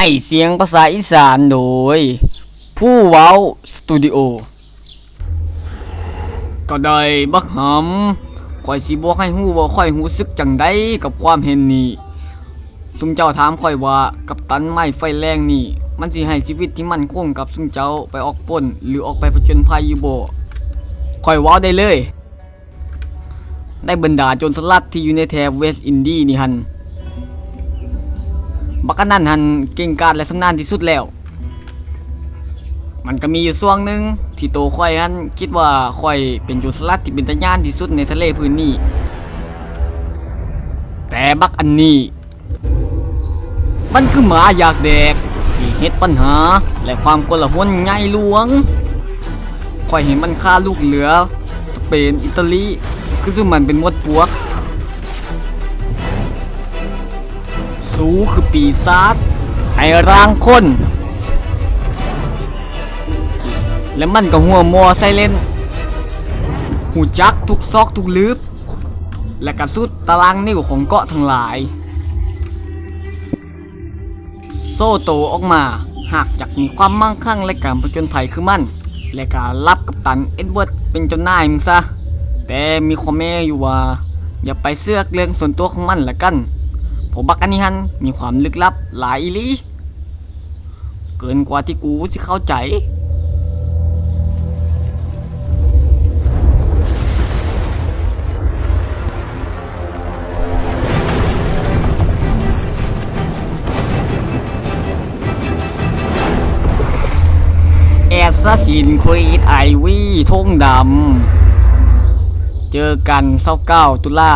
ให้เสียงภาษาอีสานโดย ผู้เว้าสตูดิโอ ก็ได้บักหำข่อยสิบอกให้ฮู้ว่าข่อยรู้สึกจังไดกับความเห็นนี้ซุมเจ้าถามข่อยว่ากับตันไม้ไฟแรงนี่ มันสิให้ชีวิตที่มั่นคงกับซุมเจ้าไปออกปล้นหรือออกไปผจญภัยอยู่บ่ข่อยเว้าได้เลย ได้บรรดาโจรสลัดที่อยู่ในแถบเวสต์อินดีนี่หัน บักกันนั่นหันเก่งกาจและสำนาญที่สุดแล้ว มันก็มีอยู่ช่วงหนึ่งที่โตข่อยนั้นคิดว่าข่อยเป็นโจรสลัดที่เป็นตาย่านที่สุดในทะเลพื้นนี้ แต่บักอันนี้ มันคือหมาอยากแดกที่เฮ็ดปัญหาและความกลหลใหญ่หลวงข่อยเห็นมันฆ่าลูกเหลือ สเปนอิตาลี คือซึ่งมันเป็นมดปวก สูคือปีศาจไอร่างคน และมันก็หัวมัวไซเลนหูจักทุกซอกทุกลืบ และกระสุดตารางนิ้วของเกาะทั้งหลาย โซโตออกมาหากจากมีความมั่งคั่งและการผจญภัยคือมันและการรับกับตันเอ็ดเวิร์ดเป็นเจ้านายมึงซะ แต่มีข้อแม้อยู่ว่า อย่าไปเสือกเรื่องส่วนตัวของมันละกัน ผมบักอันนี้ฮันมีความลึกลับหลายอีลีเกินกว่าที่กูสิเข้าใจ แอสซัสซินครีดไอวี่ทงดำ เจอกันเศร้าเก้าตุลา